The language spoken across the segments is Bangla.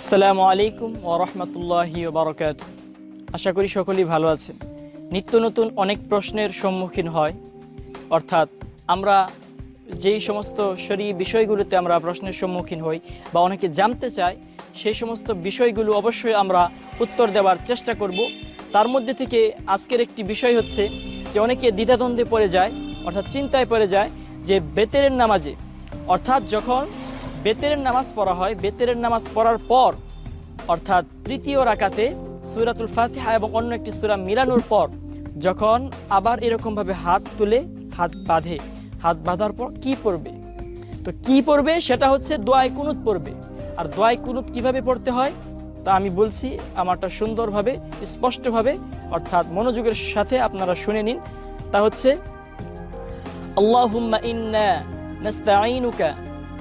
আসসালামু আলাইকুম ও রহমতুল্লাহি বারকাত আশা করি সকলেই ভালো আছেন। নিত্য নতুন অনেক প্রশ্নের সম্মুখীন হয়। অর্থাৎ আমরা যেই সমস্ত শরী বিষয়গুলোতে আমরা প্রশ্নের সম্মুখীন হই বা অনেকে জানতে চায়, সেই সমস্ত বিষয়গুলো অবশ্যই আমরা উত্তর দেওয়ার চেষ্টা করব। তার মধ্যে থেকে আজকের একটি বিষয় হচ্ছে যে অনেকে দ্বিধাদ্বন্দ্বে পড়ে যায়, অর্থাৎ চিন্তায় পড়ে যায় যে বেতেরের নামাজে। অর্থাৎ যখন বেতেরের নামাজ পড়া হয়। বেতেরের নামাজ পড়ার পর, অর্থাৎ তৃতীয় রাকাতে সুরাতুল ফাতিহা এবং অন্য একটি সুরা মিলানোর পর, যখন আবার এরকমভাবে হাত তুলে হাত বাঁধে। হাত বাঁধার পর কি পড়বে? তো কি পড়বে? সেটা হচ্ছে দোয়াই কুনুত পড়বে। আর দোয়াই কুনুত কীভাবে পড়তে হয়? তা আমি বলছি আমারটা সুন্দরভাবে, স্পষ্টভাবে, অর্থাৎ মনোযোগের সাথে আপনারা শুনে নিন। তা হচ্ছে আল্লাহ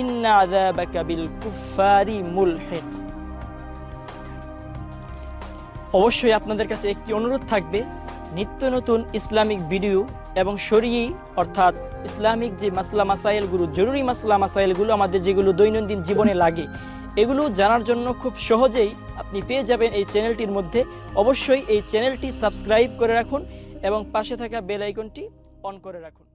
ইন্না অবশ্যই আপনাদের কাছে একটি অনুরোধ থাকবে, নিত্য নতুন ইসলামিক ভিডিও এবং শরীয়ী, অর্থাৎ ইসলামিক যে মাসলা মাসাইলগুলো, জরুরি মাসলা মাসাইলগুলো আমাদের যেগুলো দৈনন্দিন জীবনে লাগে, এগুলো জানার জন্য খুব সহজেই আপনি পেয়ে যাবেন এই চ্যানেলটির মধ্যে। অবশ্যই এই চ্যানেলটি সাবস্ক্রাইব করে রাখুন এবং পাশে থাকা বেল আইকনটি অন করে রাখুন।